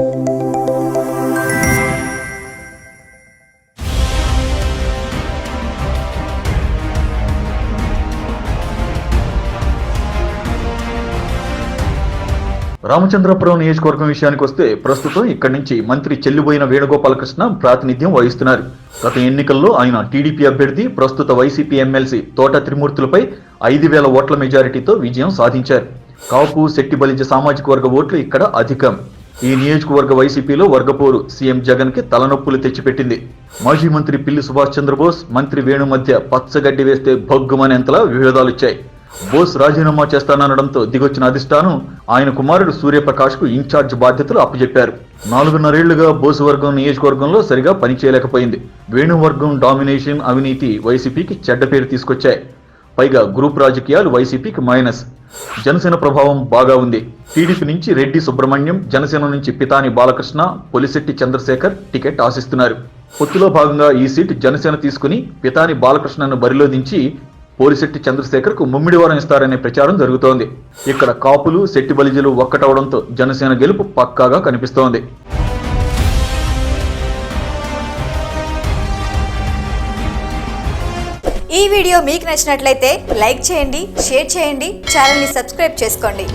రామచంద్రపురం నియోజకవర్గం విషయానికి వస్తే ప్రస్తుతం ఇక్కడి నుంచి మంత్రి చెల్లిబోయిన వేణుగోపాలకృష్ణ ప్రాతినిధ్యం వహిస్తున్నారు. గత ఎన్నికల్లో ఆయన టీడీపీ అభ్యర్థి ప్రస్తుత వైసీపీ ఎమ్మెల్సీ తోట త్రిమూర్తులపై ఐదు వేల ఓట్ల మెజారిటీతో విజయం సాధించారు. కాపు శెట్టిబలిజ సామాజిక వర్గ ఓట్లు ఇక్కడ అధికం. ఈ నియోజకవర్గ వైసీపీలో వర్గపోరు సీఎం జగన్కి తలనొప్పులు తెచ్చిపెట్టింది. మాజీ మంత్రి పిల్లి సుభాష్ చంద్రబోస్ మంత్రి వేణు మధ్య పచ్చగడ్డి వేస్తే భగ్గుమనేంతలా విభేదాలు బోస్ రాజీనామా చేస్తాననడంతో దిగొచ్చిన అధిష్టానం ఆయన కుమారుడు సూర్యప్రకాష్కు ఇన్ఛార్జ్ బాధ్యతలు అప్పచెప్పారు నాలుగున్నరేళ్ళుగా బోసు వర్గం నియోజకవర్గంలో సరిగా పనిచేయలేకపోయింది. వేణు వర్గం డామినేషన్ అవినీతి వైసీపీకి చెడ్డ పేరు తీసుకొచ్చాయి. పైగా గ్రూప్ రాజకీయాలు వైసీపీకి మైనస్. జనసేన ప్రభావం బాగా ఉంది. టీడీపీ నుంచి రెడ్డి సుబ్రహ్మణ్యం జనసేన నుంచి పితాని బాలకృష్ణ పొలిశెట్టి చంద్రశేఖర్ టికెట్ ఆశిస్తున్నారు. పొత్తులో భాగంగా ఈ సీటు జనసేన తీసుకుని పితాని బాలకృష్ణను బరిలో దించి పోలిశెట్టి చంద్రశేఖర్కు ముమ్మిడివారం ఇస్తారనే ప్రచారం జరుగుతోంది. ఇక్కడ కాపులు శెట్టి బలిజలు ఒక్కటవడంతో జనసేన గెలుపు పక్కాగా కనిపిస్తోంది. ఈ వీడియో మీకు నచ్చినట్లయితే లైక్ చేయండి షేర్ చేయండి ఛానల్ని సబ్స్క్రైబ్ చేసుకోండి.